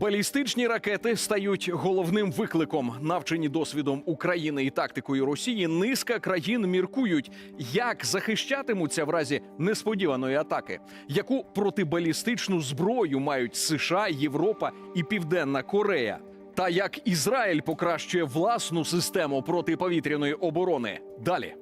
Балістичні ракети стають головним викликом. Навчені досвідом України і тактикою Росії, низка країн міркують, як захищатимуться в разі несподіваної атаки, яку протибалістичну зброю мають США, Європа і Південна Корея. Та як Ізраїль покращує власну систему протиповітряної оборони. Далі.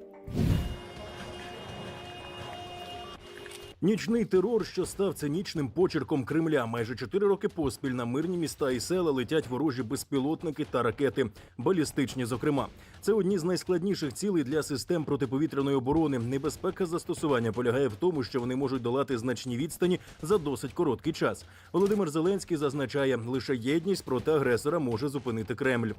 Нічний терор, що став цинічним почерком Кремля. Майже чотири роки поспіль на мирні міста і села летять ворожі безпілотники та ракети, балістичні. Зокрема, це одні з найскладніших цілей для систем протиповітряної оборони. Небезпека застосування полягає в тому, що вони можуть долати значні відстані за досить короткий час. Володимир Зеленський зазначає, лише єдність проти агресора може зупинити Кремль.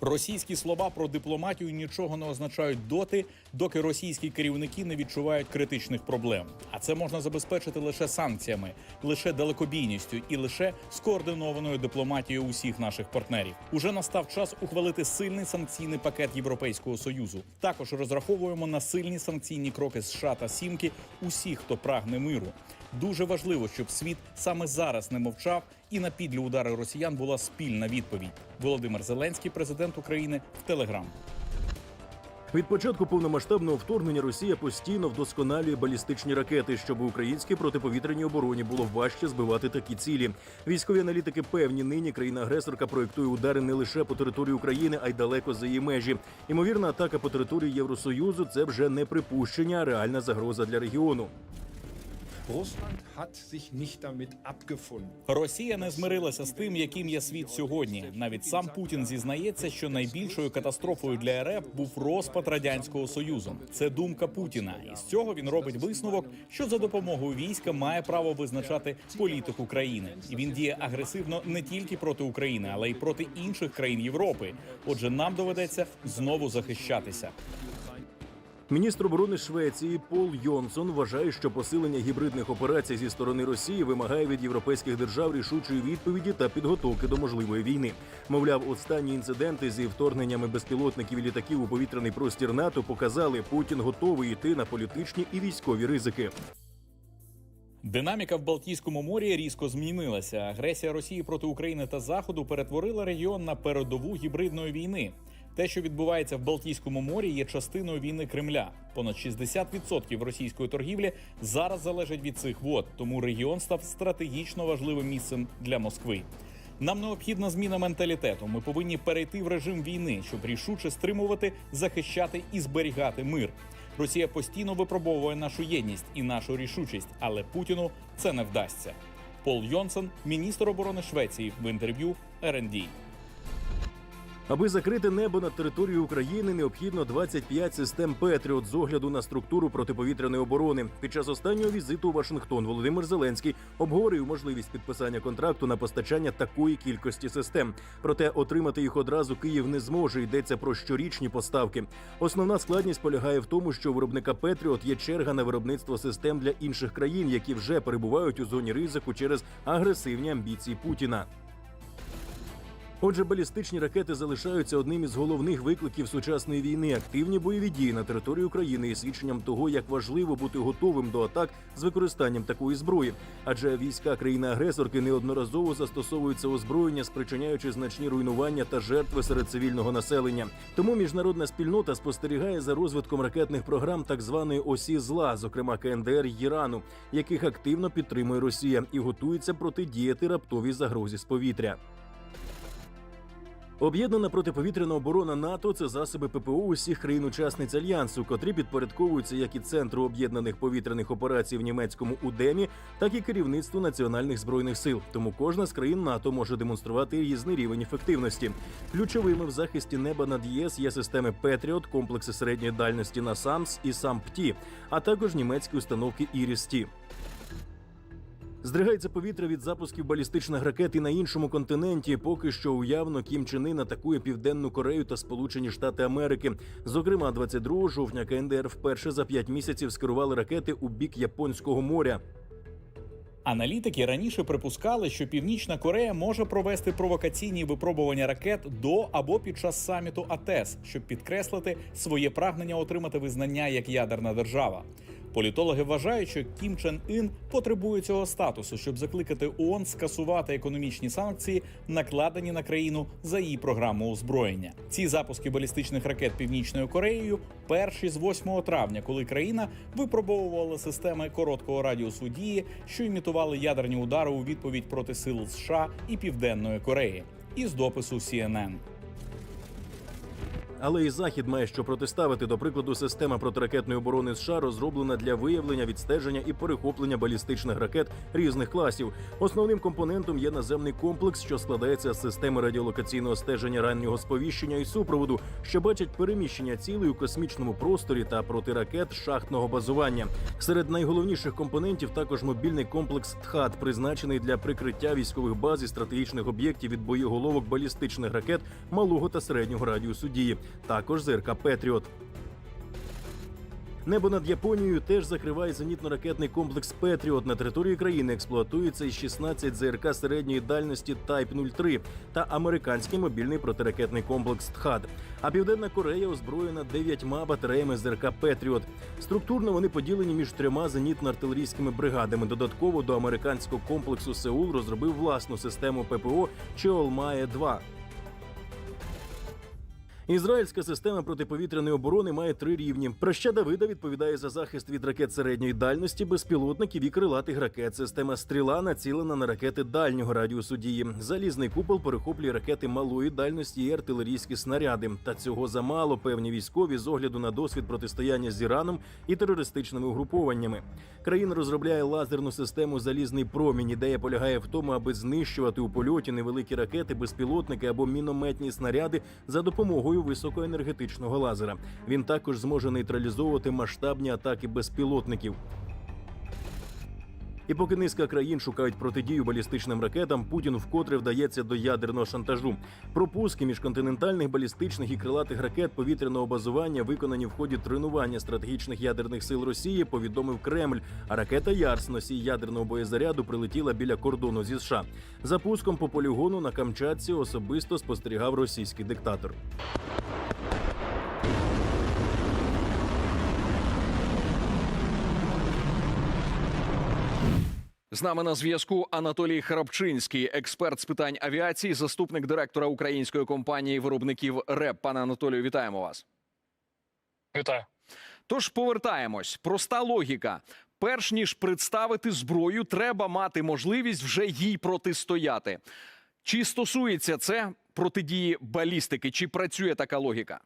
Російські слова про дипломатію нічого не означають доти, доки російські керівники не відчувають критичних проблем. А це можна забезпечити лише санкціями, лише далекобійністю і лише скоординованою дипломатією усіх наших партнерів. Уже настав час ухвалити сильний санкційний пакет Європейського союзу. Також розраховуємо на сильні санкційні кроки США та Сімки усіх, хто прагне миру. Дуже важливо, щоб світ саме зараз не мовчав, і на підлі удари росіян була спільна відповідь. Володимир Зеленський, президент України, в Телеграм. Від початку повномасштабного вторгнення Росія постійно вдосконалює балістичні ракети, щоб українській протиповітряній обороні було важче збивати такі цілі. Військові аналітики певні нині країна-агресорка проєктує удари не лише по території України, а й далеко за її межі. Імовірна атака по території Євросоюзу це вже не припущення, а реальна загроза для регіону. Росія не змирилася з тим, яким є світ сьогодні. Навіть сам Путін зізнається, що найбільшою катастрофою для РФ був розпад радянського союзу. Це думка Путіна, і з цього він робить висновок, що за допомогою війська має право визначати політику країни. І він діє агресивно не тільки проти України, але й проти інших країн Європи. Отже, нам доведеться знову захищатися. Міністр оборони Швеції Пол Йонсон вважає, що посилення гібридних операцій зі сторони Росії вимагає від європейських держав рішучої відповіді та підготовки до можливої війни. Мовляв, останні інциденти зі вторгненнями безпілотників і літаків у повітряний простір НАТО показали, Путін готовий йти на політичні і військові ризики. Динаміка в Балтійському морі різко змінилася. Агресія Росії проти України та Заходу перетворила регіон на передову гібридної війни. Те, що відбувається в Балтійському морі, є частиною війни Кремля. Понад 60% російської торгівлі зараз залежить від цих вод, тому регіон став стратегічно важливим місцем для Москви. Нам необхідна зміна менталітету. Ми повинні перейти в режим війни, щоб рішуче стримувати, захищати і зберігати мир. Росія постійно випробовує нашу єдність і нашу рішучість, але Путіну це не вдасться. Пол Йонсон, міністр оборони Швеції, в інтерв'ю РНД. Аби закрити небо над територією України, необхідно 25 систем Петріот з огляду на структуру протиповітряної оборони. Під час останнього візиту у Вашингтон Володимир Зеленський обговорив можливість підписання контракту на постачання такої кількості систем. Проте отримати їх одразу Київ не зможе. Йдеться про щорічні поставки. Основна складність полягає в тому, що у виробника Петріот є черга на виробництво систем для інших країн, які вже перебувають у зоні ризику через агресивні амбіції Путіна. Отже, балістичні ракети залишаються одним із головних викликів сучасної війни. Активні бойові дії на території України є свідченням того, як важливо бути готовим до атак з використанням такої зброї. Адже війська країни-агресорки неодноразово застосовують це озброєння, спричиняючи значні руйнування та жертви серед цивільного населення. Тому міжнародна спільнота спостерігає за розвитком ракетних програм так званої осі зла, зокрема КНДР Ірану, яких активно підтримує Росія, і готується протидіяти раптовій загрозі з повітря. Об'єднана протиповітряна оборона НАТО це засоби ППО усіх країн-учасниць альянсу, котрі підпорядковуються як і центру об'єднаних повітряних операцій в німецькому УДЕМі, так і керівництву національних збройних сил. Тому кожна з країн НАТО може демонструвати різний рівень ефективності. Ключовими в захисті неба над ЄС є системи Петріот, комплекси середньої дальності на САМС і САМПТІ, а також німецькі установки Іріс-Ті. Здригається повітря від запусків балістичних ракет і на іншому континенті. Поки що уявно Кім Чен Ын атакує Південну Корею та Сполучені Штати Америки. Зокрема, 22 жовтня КНДР вперше за 5 місяців скерували ракети у бік Японського моря. Аналітики раніше припускали, що Північна Корея може провести провокаційні випробування ракет до або під час саміту АТЕС, щоб підкреслити своє прагнення отримати визнання як ядерна держава. Політологи вважають, що Кім Чен Ін потребує цього статусу, щоб закликати ООН скасувати економічні санкції, накладені на країну за її програму озброєння. Ці запуски балістичних ракет Північною Кореєю перші з 8 травня, коли країна випробовувала системи короткого радіусу дії, що імітували ядерні удари у відповідь проти сил США і Південної Кореї. Із допису CNN. Але і захід має що протиставити. До прикладу, система протиракетної оборони США розроблена для виявлення, відстеження і перехоплення балістичних ракет різних класів. Основним компонентом є наземний комплекс, що складається з системи радіолокаційного стеження раннього сповіщення і супроводу, що бачать переміщення цілей у космічному просторі та протиракет шахтного базування. Серед найголовніших компонентів також мобільний комплекс ТХАД, призначений для прикриття військових баз і стратегічних об'єктів від боєголовок балістичних ракет малого та середнього радіусу дії. Також ЗРК Петріот. Небо над Японією теж закриває зенітно-ракетний комплекс Петріот. На території країни експлуатується із 16 ЗРК середньої дальності Type 03 та американський мобільний протиракетний комплекс ТХАД. А Південна Корея озброєна дев'ятьма батареями ЗРК Петріот. Структурно вони поділені між трьома зенітно-артилерійськими бригадами. Додатково до американського комплексу Сеул розробив власну систему ППО Чеолмає 2 Ізраїльська система протиповітряної оборони має три рівні. Проща Давида відповідає за захист від ракет середньої дальності, безпілотників і крилатих ракет. Система стріла націлена на ракети дальнього радіусу дії. Залізний купол перехоплює ракети малої дальності і артилерійські снаряди. Та цього замало певні військові з огляду на досвід протистояння з Іраном і терористичними угрупованнями. Країна розробляє лазерну систему Залізний промінь. Ідея полягає в тому, аби знищувати у польоті невеликі ракети, безпілотники або мінометні снаряди за допомогою високоенергетичного лазера. Він також зможе нейтралізовувати масштабні атаки безпілотників. І поки низка країн шукають протидію балістичним ракетам, Путін вкотре вдається до ядерного шантажу. Пропуски міжконтинентальних балістичних і крилатих ракет повітряного базування виконані в ході тренування стратегічних ядерних сил Росії. Повідомив Кремль. А ракета Ярс, носій ядерного боєзаряду, прилетіла біля кордону зі США. За пуском по полігону на Камчатці особисто спостерігав російський диктатор. З нами на зв'язку Анатолій Храпчинський, експерт з питань авіації, заступник директора української компанії виробників РЕП. Пане Анатолію, вітаємо вас. Вітаю. Тож повертаємось. Проста логіка. Перш ніж представити зброю, треба мати можливість вже їй протистояти. Чи стосується це протидії балістики? Чи працює така логіка?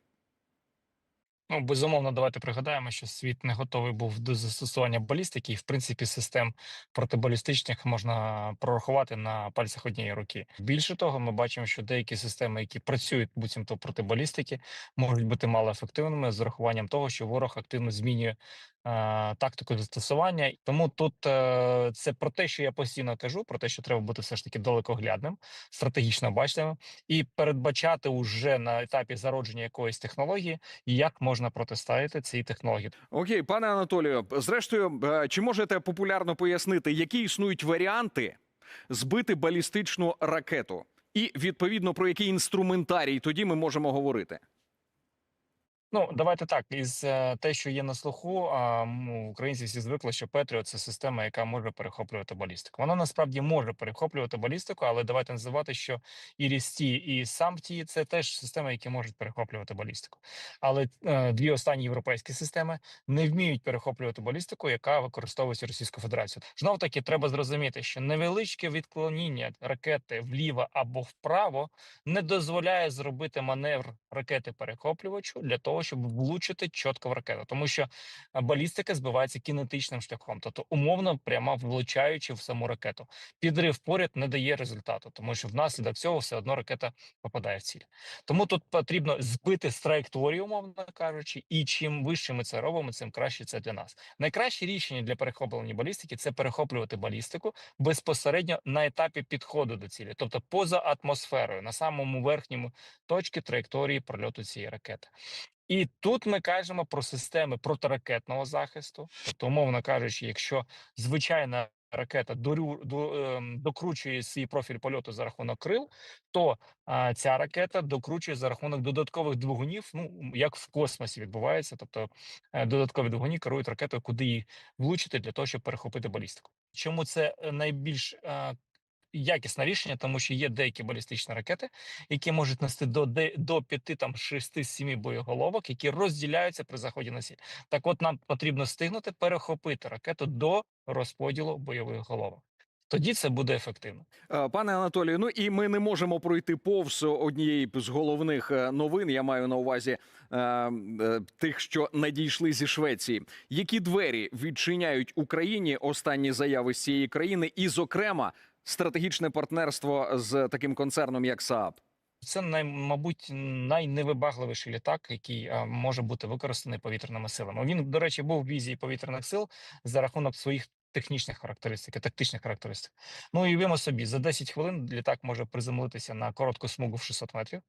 Ну, безумовно, давайте пригадаємо, що світ не готовий був до застосування балістики, і в принципі систем протибалістичних можна прорахувати на пальцях однієї руки. Більше того, ми бачимо, що деякі системи, які працюють буцімто проти балістики, можуть бути малоефективними з урахуванням того, що ворог активно змінює тактику застосування. Тому тут е, це про те, що я постійно кажу, про те, що треба бути все ж таки далекоглядним, стратегічно бачним і передбачати уже на етапі зародження якоїсь технології, як можна протиставити цій технології. Окей, пане Анатолію, зрештою, е, чи можете популярно пояснити, які існують варіанти збити балістичну ракету? І відповідно про який інструментарій тоді ми можемо говорити? Ну, давайте так. Із е, те, що є на слуху, а, українці всі звикли, що Петріот це система, яка може перехоплювати балістику. Вона насправді може перехоплювати балістику, але давайте називати, що і Рісті, і Самті це теж системи, які можуть перехоплювати балістику. Але е, дві останні європейські системи не вміють перехоплювати балістику, яка використовується Російською Федерацією. Знов таки треба зрозуміти, що невеличке відклоніння ракети вліво або вправо не дозволяє зробити маневр ракети перехоплювачу для того, щоб влучити чітко в ракету, тому що балістика збивається кінетичним шляхом, тобто умовно прямо влучаючи в саму ракету. Підрив поряд не дає результату, тому що внаслідок цього все одно ракета попадає в ціль. Тому тут потрібно збити з траєкторії, умовно кажучи, і чим вище ми це робимо, цим краще це для нас. Найкраще рішення для перехоплення балістики це перехоплювати балістику безпосередньо на етапі підходу до цілі, тобто поза атмосферою, на самому верхньому точці траєкторії прольоту цієї ракети. І тут ми кажемо про системи протиракетного захисту, тобто, умовно кажучи, якщо звичайна ракета дорю, до, ем, докручує свій профіль польоту за рахунок крил, то а, ця ракета докручує за рахунок додаткових двигунів, ну як в космосі відбувається, тобто е, додаткові двигуні керують ракетою, куди її влучити для того, щоб перехопити балістику. Чому це е, найбільш е, якісне рішення, тому що є деякі балістичні ракети, які можуть нести до де- до 5, там 6, 7 боєголовок, які розділяються при заході на ціль. Так, от нам потрібно встигнути перехопити ракету до розподілу бойових головок. Тоді це буде ефективно. Е, Пане Анатолію, ну і ми не можемо пройти повз однієї з головних е, новин. Я маю на увазі е, е, тих, що надійшли зі Швеції. Які двері відчиняють Україні останні заяви з цієї країни, і, зокрема, стратегічне партнерство з таким концерном, як Saab? Це най, мабуть, найневибагливіший літак, який а, може бути використаний повітряними силами. Він, до речі, був в візії повітряних сил за рахунок своїх технічних характеристик, тактичних характеристик. Ну і уявімо собі, за 10 хвилин літак може приземлитися на коротку смугу в 600 метрів,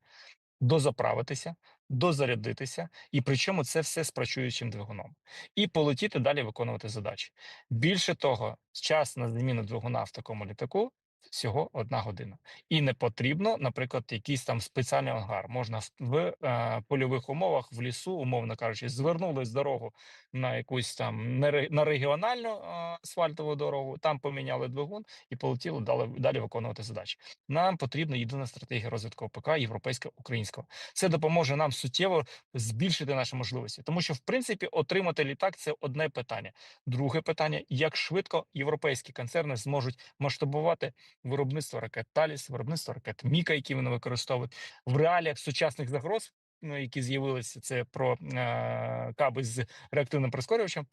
дозаправитися, дозарядитися, і причому це все з працюючим двигуном, і полетіти далі виконувати задачі. Більше того, час на зміну двигуна в такому літаку всього одна година. І не потрібно, наприклад, якийсь там спеціальний ангар. Можна в, е, польових умовах в лісу, умовно кажучи, звернули з дорогу на якусь там на регіональну е, асфальтову дорогу, там поміняли двигун і полетіли далі, далі виконувати задачі. Нам потрібна єдина стратегія розвитку ОПК європейського українського. Це допоможе нам суттєво збільшити наші можливості, тому що в принципі отримати літак це одне питання. Друге питання: як швидко європейські концерни зможуть масштабувати виробництво ракет Таліс, виробництво ракет Міка, які вони використовують в реаліях сучасних загроз, ну, які з'явилися. Це про е, каби з реактивним прискорювачем.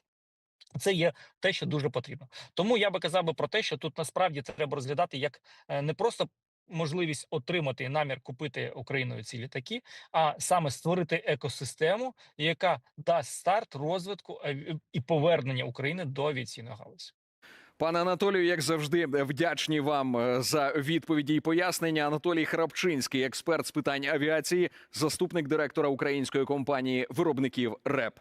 Це є те, що дуже потрібно. Тому я би казав би про те, що тут насправді треба розглядати як е, не просто можливість отримати намір купити Україною ці літаки, а саме створити екосистему, яка дасть старт розвитку аві- і повернення України до авіаційної галузі. Пане Анатолію, як завжди, вдячні вам е, за відповіді і пояснення. Анатолій Храпчинський, експерт з питань авіації, заступник директора української компанії виробників РЕП.